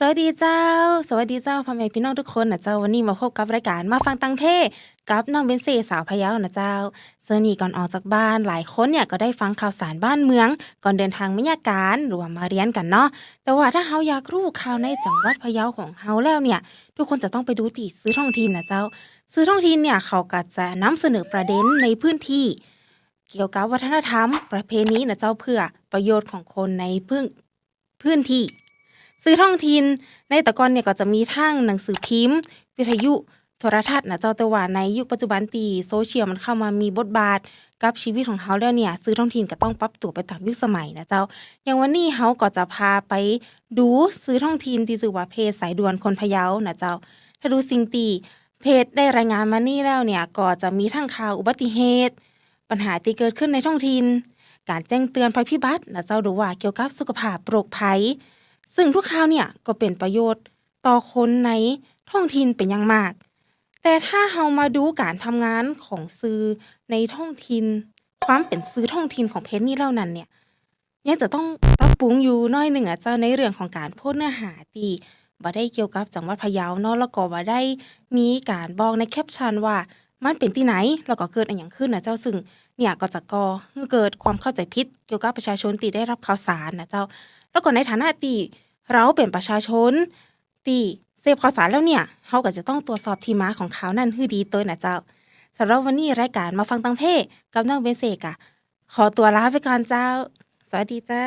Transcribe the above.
สวัสดีเจ้า สวัสดีเจ้าพ่อแม่พี่น้องทุกคนนะเจ้าวันนี้มาพบกับรายการมาฟังตังเทกับน้องเบนเซสาวพะเยานะเจ้าเจอนี่ก่อนออกจากบ้านหลายคนเนี่ยก็ได้ฟังข่าวสารบ้านเมือง ก่อนเดินทางไม่ยาการหรือว่ามาเรียนกันเนาะแต่ว่าถ้าเฮาอยากรู้ข่าวในจังหวัดพะเยาของเฮาแล้วเนี่ย ทุกคนจะต้องไปดูที่ซื้อท้องถิ่นนะเจ้า ซื้อท้องถิ่นเนี่ยเขาก็จะนำเสนอประเด็นในพื้นที่ เกี่ยวกับวัฒนธรรม ประเพณีนะเจ้าเพื่อประโยชน์ของคนในพื้นพื้นที่ ซื้อท้องถิ่นในแต่ก่อนเนี่ยก็จะมีทั้งหนังสือพิมพ์ วิทยุโทรทัศน์นะเจ้าแต่ว่าในยุคปัจจุบันตีโซเชียลมันเข้ามามีบทบาท กับชีวิตของเขาแล้วเนี่ยซื้อท้องถิ่นก็ต้องปรับตัวไปตามยุคสมัยนะเจ้า อย่างวันนี้เขาก็จะพาไปดูซื้อท้องถิ่นที่ชื่อว่าเพจสายด่วนคนพะเยานะเจ้า ถ้าดูสิ่งตีเพจได้รายงานมานี่แล้วเนี่ยก็จะมีทั้งข่าวอุบัติเหตุ ปัญหาที่เกิดขึ้นในท้องถิ่นการแจ้งเตือนภัยพิบัตินะเจ้าหรือว่าเกี่ยวกับสุขภาพโรคภัย ซึ่งทุกข่าวเนี่ยก็เป็นประโยชน์ต่อคนในท้องถิ่นเป็นอย่างมาก แต่ถ้าเฮามาดูการทำงานของสื่อในท้องถิ่นความเป็นสื่อท้องถิ่นของเพจนี้แล้วนั้นเนี่ยยังจะต้องปรับปรุงอยู่น้อยหนึ่งอะเจ้าในเรื่องของการโพสต์เนื้อหาที่บ่ได้เกี่ยวกับจังหวัดพะเยาเนาะแล้วก็บ่ได้มีการบอกในแคปชั่นว่ามันเป็นที่ไหนแล้วก็เกิดอะไรอย่างขึ้นนะเจ้าซึ่งเนี่ยก็จะก่อให้เกิดความเข้าใจผิดเกี่ยวกับประชาชนที่ได้รับข่าวสารนะเจ้า แล้วก็ในฐานะที่ เราเป็นประชาชนที่เสพข่าวสารแล้วเนี่ยเขาก็จะต้องตรวจสอบที่มาของข่าวนั่นให้ดีตัวนะเจ้าสำหรับวันนี้รายการมาฟังตังเพกับน้องเบนเซกอะขอตัวลาไปก่อนเจ้า สวัสดีเจ้า